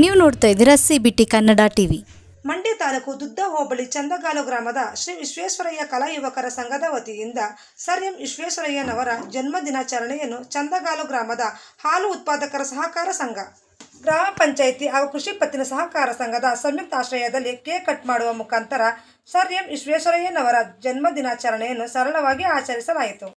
ನೀವು ನೋಡ್ತಾ ಇದ್ದೀರಾ C B T Kannada TV. Mandya taluk Dudda hobli Chandagalu ಗ್ರಾಮದ ಶ್ರೀ ವಿಶ್ವೇಶ್ವರಯ್ಯ ಕಲಾ ಯುವಕರ ಸಂಘದ ವತಿಯಿಂದ ಸರ್ ಎಂ ವಿಶ್ವೇಶ್ವರಯ್ಯನವರ ಜನ್ಮ ದಿನಾಚರಣೆಯನ್ನು ಚಂದಗಾಲು ಗ್ರಾಮದ ಹಾಲು ಉತ್ಪಾದಕರ ಸಹಕಾರ ಸಂಘ, ಗ್ರಾಮ ಪಂಚಾಯಿತಿ ಹಾಗೂ ಕೃಷಿ ಪತ್ತಿನ ಸಹಕಾರ ಸಂಘದ ಸಂಯುಕ್ತ ಆಶ್ರಯದಲ್ಲಿ ಕೇಕ್ ಕಟ್ ಮಾಡುವ ಮುಖಾಂತರ ಸರ್ ಎಂ ವಿಶ್ವೇಶ್ವರಯ್ಯನವರ ಜನ್ಮ ದಿನಾಚರಣೆಯನ್ನು ಸರಳವಾಗಿ ಆಚರಿಸಲಾಯಿತು.